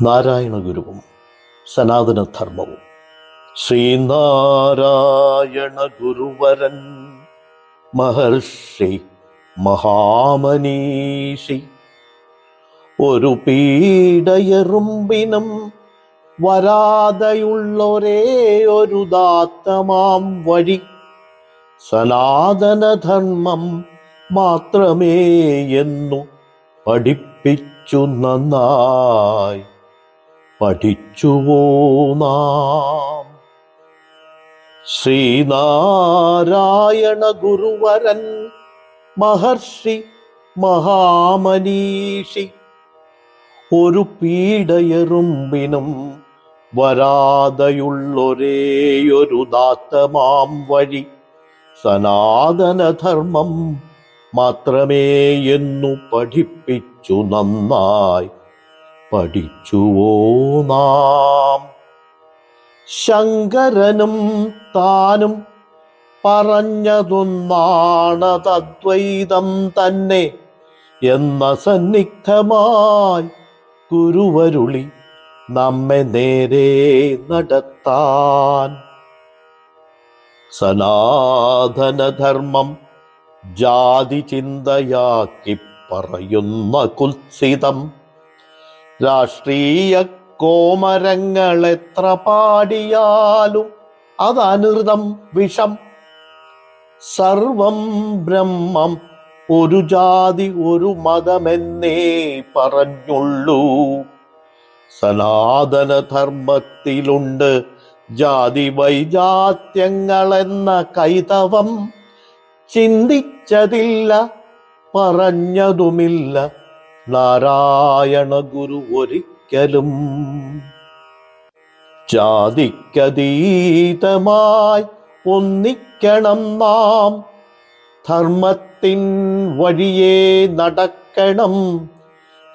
നാരായണ ഗുരുവും സനാതനധർമ്മവും. ശ്രീനാരായണ ഗുരുവരൻ മഹർഷി മഹാമനീഷി ഒരു പീഡയെറുമ്പിനും വരാതെയുള്ളൊരേ ഒരു ദാത്തമാം വഴി സനാതനധർമ്മം മാത്രമേ എന്നു പഠിപ്പിച്ചു നന്നായി. പഠിച്ചുവോ നാം? ശ്രീനാരായണ ഗുരുവരൻ മഹർഷി മഹാമനീഷി ഒരു പീഡയെറുമ്പിനും വരാതെയുള്ളൊരേയൊരു ദാത്തമാം വഴി സനാതനധർമ്മം മാത്രമേ എന്നു പഠിപ്പിച്ചു നന്നായി. പഠിച്ചുവോ നാം? ശങ്കരനും താനും പറഞ്ഞതൊന്നാണ് തദ്വൈതം തന്നെ എന്ന സന്നിഗ്ധമായി ഗുരുവരുളി നമ്മെ നേരെ നടത്താൻ. സനാതനധർമ്മം ജാതി ചിന്തയാക്കി പറയുന്ന കുൽസിതം രാഷ്ട്രീയ കോമരങ്ങൾ എത്ര പാടിയാലും അതനൃതം വിഷം. സർവം ബ്രഹ്മം ഒരു ജാതി ഒരു മതമെന്നേ പറഞ്ഞുള്ളൂ. സനാതനധർമ്മത്തിലുണ്ട് ജാതി വൈജാത്യങ്ങളെന്ന കൈതവം. ചിന്തിച്ചതില്ല പറഞ്ഞതുമില്ല. നാരായണ ഗുരു ഒരിക്കലും ജാതിക്കതീതമായി ഒന്നിക്കണം നാം. ധർമ്മത്തിൻ വഴിയെ നടക്കണം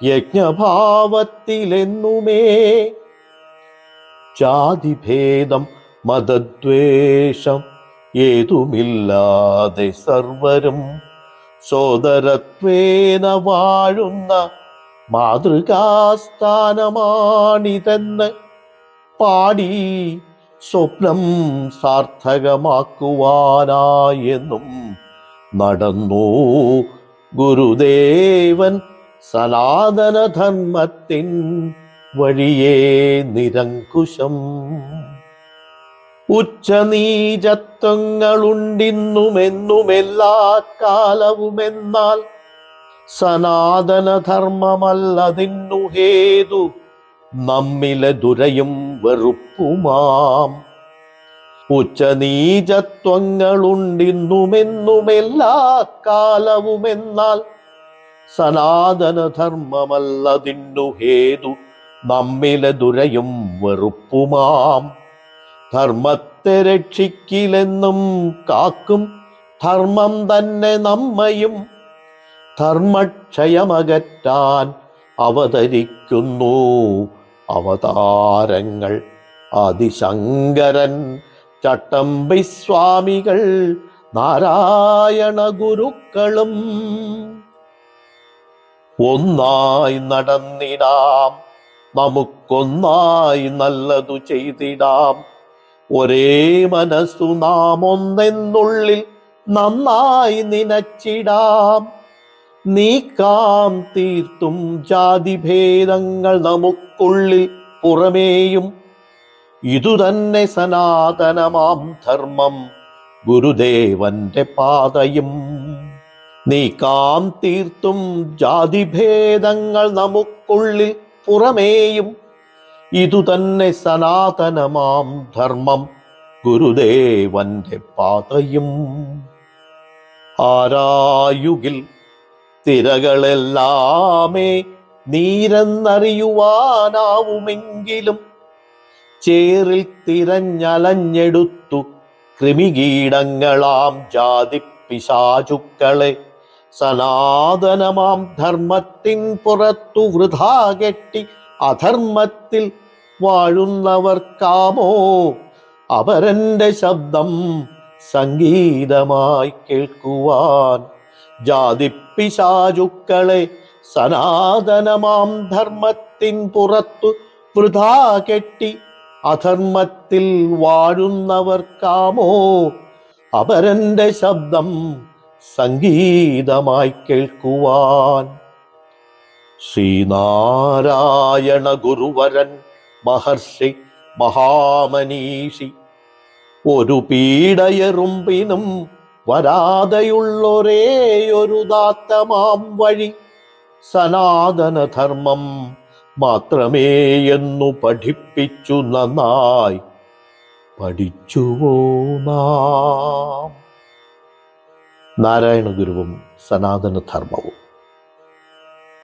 യജ്ഞഭാവത്തിലെന്നുമേ ജാതിഭേദം മതദ്വേഷം ഏതുമില്ലാതെ സർവരും സോദരത്വേന വാഴുന്ന മാതൃകാസ്ഥാനമാണിതെന്ന് പാടി സ്വപ്നം സാർത്ഥകമാക്കുവാനായെന്നും നടന്നു. ഗുരുദേവൻ സനാതനധർമ്മത്തിൻ വഴിയേ നിരങ്കുശം. ഉച്ചനീചത്വങ്ങളുണ്ടിന്നുമെന്നുമെല്ലാ കാലവുമെന്നാൽ സനാതനധർമ്മമല്ലതിന്നു ഹേതു നമ്മിലെ ദുരയും വെറുപ്പുമാം. ഉച്ചനീചത്വങ്ങളുണ്ടിന്നുമെന്നുമെല്ലാ കാലവുമെന്നാൽ സനാതനധർമ്മമല്ലതിന്നു ഹേതു നമ്മിലെ ദുരയും വെറുപ്പുമാം. ധർമ്മത്തെ രക്ഷിക്കില്ലെന്നും കാക്കും ധർമ്മം തന്നെ നമ്മയും. ധർമ്മക്ഷയമകറ്റാൻ അവതരിക്കുന്നു അവതാരങ്ങൾ. ആദിശങ്കരൻ ചട്ടമ്പിസ്വാമികൾ നാരായണ ഗുരുക്കളും. ഒന്നായി നടന്നിടാം നമുക്കൊന്നായി നല്ലതു ചെയ്തിടാം. ഒരേ മനസ്സു നാം ഒന്നെന്നുള്ളിൽ നന്നായി നനച്ചിടാം. നീക്കാം തീർത്തും ജാതിഭേദങ്ങൾ നമുക്കുള്ളിൽ പുറമേയും. ഇതുതന്നെ സനാതനമാം ധർമ്മം ഗുരുദേവന്റെ പാതയും. നീക്കാം തീർത്തും ജാതിഭേദങ്ങൾ നമുക്കുള്ളിൽ പുറമേയും. ഇതുതന്നെ സനാതനമാം ധർമ്മം ഗുരുദേവന്റെ പാതയും. ആരായുകിൽ തിരകളെല്ലാമേ നീരെന്നറിയുവാനാവുമെങ്കിലും ചേറിൽ തിരഞ്ഞലഞ്ഞെടുത്തു കൃമികീടങ്ങളാം ജാതി പിശാചുക്കളെ സനാതനമാം ധർമ്മത്തിൻ പുറത്തു വൃഥാ കെട്ടി അധർമ്മത്തിൽ വാഴുന്നവർക്കാമോ? അവരന്റെ ശബ്ദം സംഗീതമായി കേൾക്കുവാൻ ജാതിപ്പിശാചുക്കളെ സനാതനമാം ധർമ്മത്തിൻ പുറത്തു വൃഥാ കെട്ടി അധർമ്മത്തിൽ വാഴുന്നവർക്കാമോ? അവരന്റെ ശബ്ദം സംഗീതമായി കേൾക്കുവാൻ ശ്രീനാരായണ ഗുരുവരൻ മഹർഷി മഹാമനീഷി. ഒരു പീഡയെറുമ്പിനും വരാതെയുള്ളൊരേയൊരു ദാത്തമാം വഴി സനാതനധർമ്മം മാത്രമേ എന്നു പഠിപ്പിച്ചു നന്നായി പഠിച്ചുവോ നാം. നാരായണ ഗുരുവും സനാതനധർമ്മവും.